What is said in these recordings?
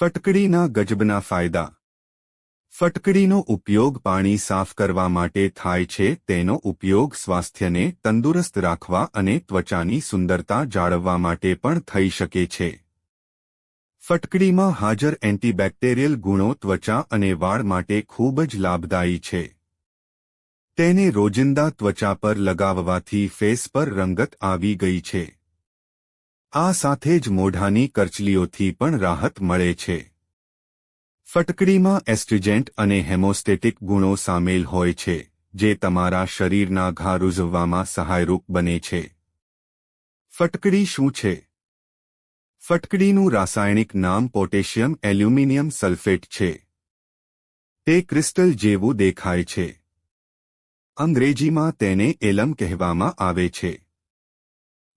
ફટકડીના ગજબના ફાયદા. ફટકડીનો ઉપયોગ પાણી સાફ કરવા માટે થાય છે, તેનો ઉપયોગ સ્વાસ્થ્યને તંદુરસ્ત રાખવા અને ત્વચાની સુંદરતા જાળવવા માટે પણ થઈ શકે છે. ફટકડીમાં હાજર એન્ટીબેક્ટેરિયલ ગુણો ત્વચા અને વાળ માટે ખૂબ જ લાભદાયી છે. તેને રોજિંદા ત્વચા પર લગાવવાથી ફેસ પર રંગત આવી ગઈ છે. આ સાથે જ મોઢાની કરચલીઓથી પણ રાહત મળે છે. ફટકડીમાં એસ્ટ્રિજેન્ટ અને હેમોસ્ટેટિક ગુણો સામેલ હોય છે, જે તમારા શરીરના ઘા રૂઝવવામાં સહાયરૂપ બને છે. ફટકડી શું છે? ફટકડીનું રાસાયણિક નામ પોટેશિયમ એલ્યુમિનિયમ સલ્ફેટ છે. તે ક્રિસ્ટલ જેવું દેખાય છે. અંગ્રેજીમાં તેને એલમ કહેવામાં આવે છે.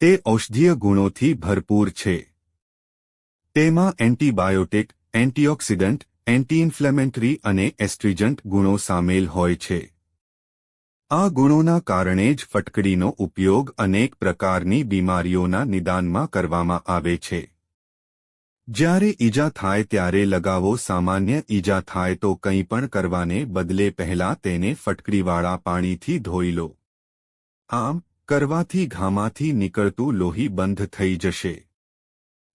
તે ઔષધીય ગુણોથી ભરપૂર છે. તેમાં એન્ટીબાયોટિક, એન્ટીઓક્સિડન્ટ એન્ટી ઇન્ફ્લેમેટરી અને એસ્ટ્રીજન્ટ ગુણો સામેલ હોય છે. આ ગુણોના કારણે જ ફટકડીનો ઉપયોગ અનેક પ્રકારની બીમારીઓના નિદાનમાં કરવામાં આવે છે. જ્યારે ઈજા થાય ત્યારે લગાવો સામાન્ય ઈજા થાય તો કંઈ પણ કરવાને બદલે પહેલા તેને ફટકડીવાળા પાણીથી ધોઈ લો. આમ કરવાથી ઘામાંથી નીકળતું લોહી બંધ થઈ જશે.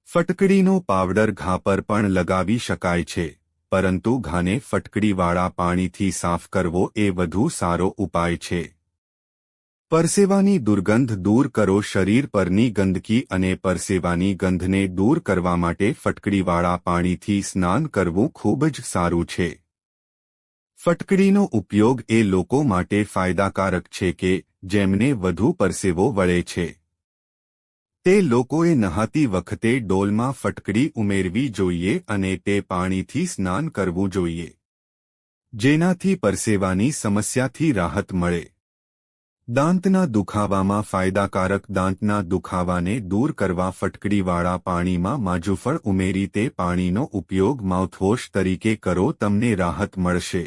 ફટકડીનો પાવડર ઘા પર પણ લગાવી શકાય છે, પરંતુ ઘાને ફટકડીવાળા પાણીથી સાફ કરવો એ વધુ સારો ઉપાય છે. પરસેવાની દુર્ગંધ દૂર કરો શરીર પરની ગંદકી અને પરસેવાની ગંધને દૂર કરવા માટે ફટકડીવાળા પાણીથી સ્નાન કરવું ખૂબ જ સારું છે. ફટકડીનો ઉપયોગ એ લોકો માટે ફાયદાકારક છે કે જેમને વધુ પરસેવો વળે છે. તે લોકોએ નહાતી વખતે ડોલમાં ફટકડી ઉમેરવી જોઈએ અને તે પાણીથી સ્નાન કરવું જોઈએ, જેનાથી પરસેવાની સમસ્યાથી રાહત મળે. દાંતના દુખાવામાં ફાયદાકારક દાંતના દુખાવાને દૂર કરવા ફટકડીવાળા પાણીમાં માજુફળ ઉમેરી તે પાણીનો ઉપયોગ માઉથવોશ તરીકે કરો, તમને રાહત મળશે.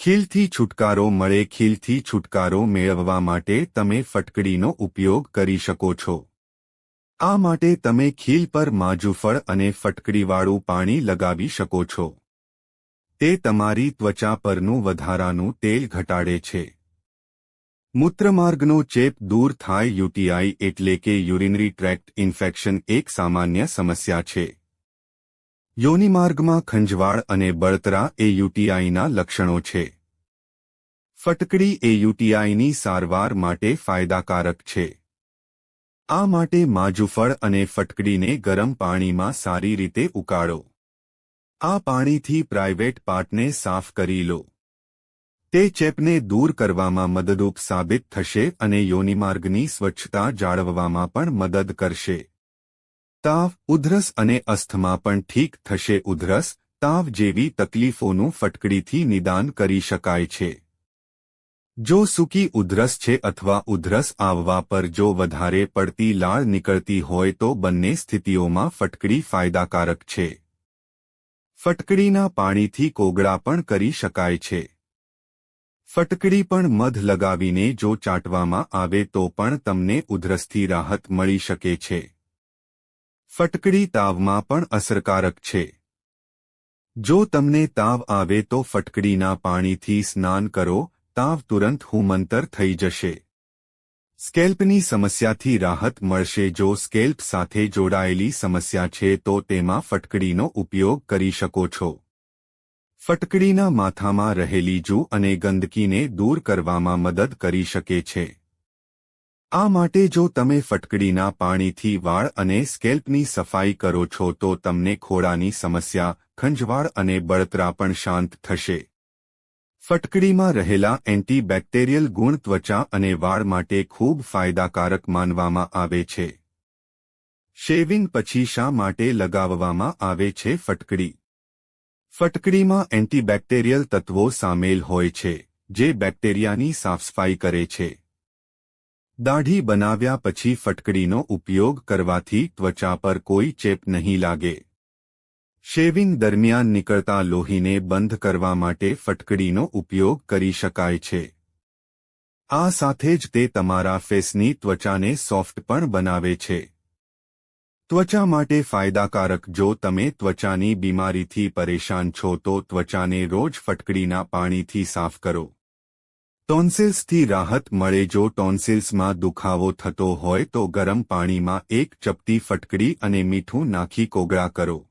ખીલથી છુટકારો મળે, ખીલથી છુટકારો મેળવવા માટે તમે ફટકડીનો ઉપયોગ કરી શકો છો. આ માટે તમે ખીલ પર માજુફળ અને ફટકડીવાળું પાણી લગાવી શકો છો. તે તમારી ત્વચા પરનું વધારાનું તેલ ઘટાડે છે. મૂત્રમાર્ગનો ચેપ દૂર થાય યુટીઆઈ એટલે કે યુરિનરી ટ્રેક્ટ ઇન્ફેક્શન એક સામાન્ય સમસ્યા છે. યોનિમાર્ગમાં ખંજવાળ અને બળતરા એ યુટીઆઈના લક્ષણો છે. ફટકડી એ યુટીઆઈની સારવાર માટે ફાયદાકારક છે. આ માટે માજુફળ અને ફટકડીને ગરમ પાણીમાં સારી રીતે ઉકાળો. આ પાણીથી પ્રાઇવેટ પાર્ટને સાફ કરી લો. તે ચેપને દૂર કરવામાં મદદરૂપ સાબિત થશે અને યોનિમાર્ગની સ્વચ્છતા જાળવવામાં પણ મદદ કરશે. તાવ ઉધરસ અને અસ્થમા પણ ઠીક થશે. ઉધરસ તાવ જેવી તકલીફોનું ફટકડીથી નિદાન કરી શકાય છે. જો સૂકી ઉધરસ છે અથવા ઉધરસ આવવા પર જો વધારે પડતી લાળ નીકળતી હોય તો બંને સ્થિતિઓમાં ફટકડી ફાયદાકારક છે. ફટકડીના પાણીથી કોગળા પણ કરી શકાય છે. ફટકડી પણ મધ લગાવીને જો ચાટવામાં આવે તો પણ તમને ઉધરસથી રાહત મળી શકે છે. ફટકડી તાવમાં પણ અસરકારક છે. જો તમને તાવ આવે તો ફટકડીના પાણીથી સ્નાન કરો, તાવ તુરંત હુમંતર થઈ જશે. સ્કેલ્પની સમસ્યાથી રાહત મળશે જો સ્કેલ્પ સાથે જોડાયેલી સમસ્યા છે તો તેમાં ફટકડીનો ઉપયોગ કરી શકો છો. ફટકડીના માથામાં રહેલી જૂ અને ગંદકીને દૂર કરવામાં મદદ કરી શકે છે. આ માટે જો તમે ફટકડીના પાણીથી વાળ અને સ્કેલ્પની સફાઈ કરો છો તો તમને ખોડાની સમસ્યા, ખંજવાળ અને બળતરા પણ શાંત થશે. ફટકડીમાં રહેલા એન્ટીબેક્ટેરિયલ ગુણ ત્વચા અને વાળ માટે ખૂબ ફાયદાકારક માનવામાં આવે છે. શેવિંગ પછી શા માટે લગાવવામાં આવે છે ફટકડી? ફટકડીમાં એન્ટીબેક્ટેરિયલ તત્વો સામેલ હોય છે, જે બેક્ટેરિયાની સાફસફાઈ કરે છે. દાઢી બનાવ્યા પછી ફટકડીનો ઉપયોગ કરવાથી ત્વચા પર કોઈ ચેપ નહીં લાગે. શેવિંગ દરમિયાન નીકળતા લોહીને બંધ કરવા માટે ફટકડીનો ઉપયોગ કરી શકાય છે. આ સાથે જ તે તમારા ફેસની ત્વચાને સોફ્ટ પણ બનાવે છે. ત્વચા માટે ફાયદાકારક જો તમે ત્વચાની બીમારીથી પરેશાન છો તો ત્વચાને રોજ ફટકડીના પાણીથી સાફ કરો. ટોન્સિલ્સથી રાહત મળે જો ટોન્સિલ્સમાં દુખાવો થતો હોય તો ગરમ પાણીમાં એક ચપટી ફટકડી અને મીઠું નાખી કોગળા કરો.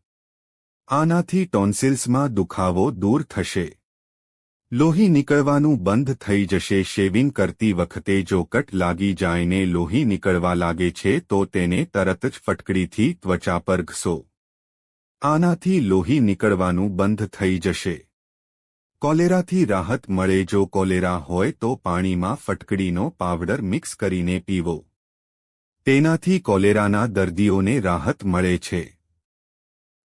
આનાથી ટોન્સિલ્સમાં દુખાવો દૂર થશે. લોહી નીકળવાનું બંધ થઈ જશે. શેવિંગ કરતી વખતે જો કટ લાગી જાયને લોહી નીકળવા લાગે છે તો તેને તરત જ ફટકડીથી ત્વચા પર ઘસો. આનાથી લોહી નીકળવાનું બંધ થઈ જશે. કોલેરાથી રાહત મળે જો કોલેરા હોય તો પાણીમાં ફટકડીનો પાવડર મિક્સ કરીને પીવો. તેનાથી કોલેરાના દર્દીઓને રાહત મળે છે.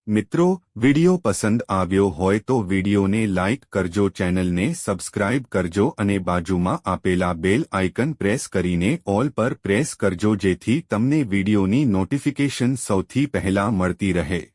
મિત્રો, વિડિયો પસંદ આવ્યો હોય તો વિડિયોને લાઇક કરજો, ચેનલને સબસ્ક્રાઇબ કરજો અને બાજુમાં આપેલા બેલ આઇકન પ્રેસ કરીને ઓલ પર પ્રેસ કરજો જેથી તમને વિડિયોની નોટિફિકેશન સૌથી પહેલા મળતી રહે.